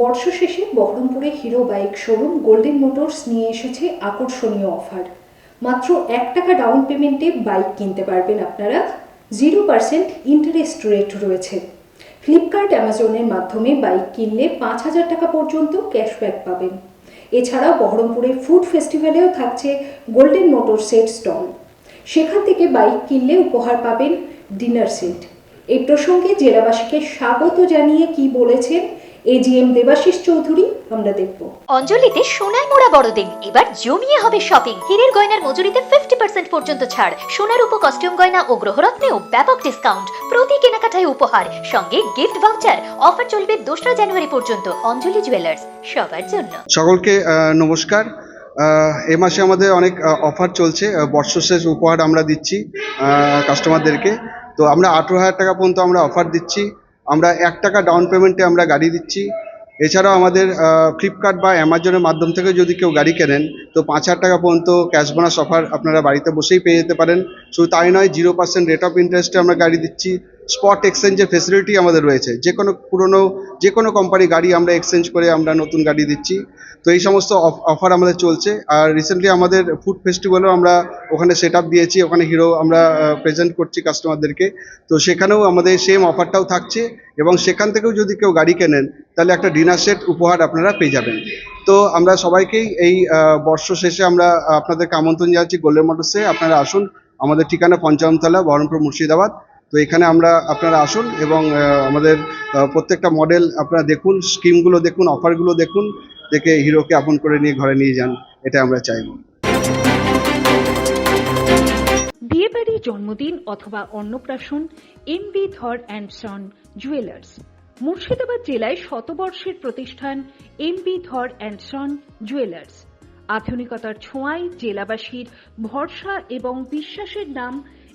বর্ষ শেষে বহরমপুরে hero bike showroom golden motors নিয়ে এসেছে আকর্ষণীয় অফার। মাত্র এক টাকা ডাউন পেমেন্টে বাইক কিনতে পারবেন আপনারা। জিরো পার্সেন্ট ইন্টারেস্ট রেট রয়েছে। ফ্লিপকার্ট, অ্যামাজনের মাধ্যমে বাইক কিনলে পাঁচ হাজার টাকা পর্যন্ত ক্যাশব্যাক পাবেন। এছাড়াও বহরমপুরে ফুড ফেস্টিভ্যালেও থাকছে গোল্ডেন মোটরসের স্টল। সেখান থেকে বাইক কিনলে উপহার পাবেন ডিনার সেট। এই প্রসঙ্গে জেলাবাসীকে স্বাগত জানিয়ে কি বলেছেন এজিএম দেবাশিস চৌধুরী আমরা দেখব। অঞ্জলিতে সোনায় মোড়া বড়দিন। এবার জমিয়ে হবে শপিং হীরের গয়নার মজুরিতে ফিফটি পার্সেন্ট পর্যন্ত ছাড়। সোনার উপ কস্টিউম গয়না ও গ্রহরত্নেও ব্যাপক ডিসকাউন্ট প্রতি কেনাকাটায় উপহার। সঙ্গে গিফট ভাউচার অফার চলবে দোসরা জানুয়ারি পর্যন্ত। অঞ্জলি জুয়েলার্স সবার জন্য। সকলকে আহ, নমস্কার। আহ, এ মাসে আমাদের অনেক অফার চলছে। বর্ষশেষ উপহার আমরা দিচ্ছি কাস্টমারদেরকে তো আমরা আঠেরো হাজার টাকা পর্যন্ত আমরা অফার দিচ্ছি। আমরা এক টাকা ডাউন পেমেন্টে আমরা গাড়ি দিচ্ছি। এছাড়াও আমাদের ফ্লিপকার্ট বা অ্যামাজনের মাধ্যম থেকে যদি কেউ গাড়ি কেনেন, তো পাঁচ হাজার টাকা পর্যন্ত ক্যাশ বোনাস অফার আপনারা বাড়িতে বসেই পেয়ে যেতে পারেন। শুধু তাই নয় জিরো পার্সেন্ট রেট অফ ইন্টারেস্টে আমরা গাড়ি দিচ্ছি। স্পট এক্সচেঞ্জের ফেসিলিটি আমাদের রয়েছে। যে কোনো পুরনো, যে কোনো কোম্পানি গাড়ি আমরা এক্সচেঞ্জ করে আমরা নতুন গাড়ি দিচ্ছি। তো এই সমস্ত অফার আমাদের চলছে। আর রিসেন্টলি আমাদের ফুড ফেস্টিভ্যালও আমরা ওখানে সেট দিয়েছি। ওখানে হিরো আমরা প্রেজেন্ট করছি কাস্টমারদেরকে তো সেখানেও আমাদের সেম অফারটাও থাকছে এবং সেখান থেকেও যদি কেউ গাড়ি কেনেন, তাহলে একটা ডিনার সেট উপহার আপনারা পেয়ে যাবেন। তো আমরা সবাইকেই এই বর্ষ শেষে আমরা আপনাদেরকে আমন্ত্রণ জানাচ্ছি। গোল্ডেন মোটরসে আপনারা আসুন। আমাদের ঠিকানা পঞ্চামতলা, বহরমপুর মুর্শিদাবাদ। তো এখানে আমরা আপনারা আসুন এবং আমাদের প্রত্যেকটা মডেল আপনারা দেখুন স্কিমগুলো দেখুন অফারগুলো দেখুন, দেখে হিরোকে আপন করে নিয়ে ঘরে নিয়ে যান, এটা আমরা চাইব। বিয়েবাড়ি জন্মদিন অথবা Annaprashan M B Dhar and son jewellers Murshidabad জেলায় শতবর্ষের প্রতিষ্ঠান M B Dhar and son jewellers আধুনিকতার ছোঁয়ায় জেলাবাসীর ভরসা এবং বিশ্বাসের নাম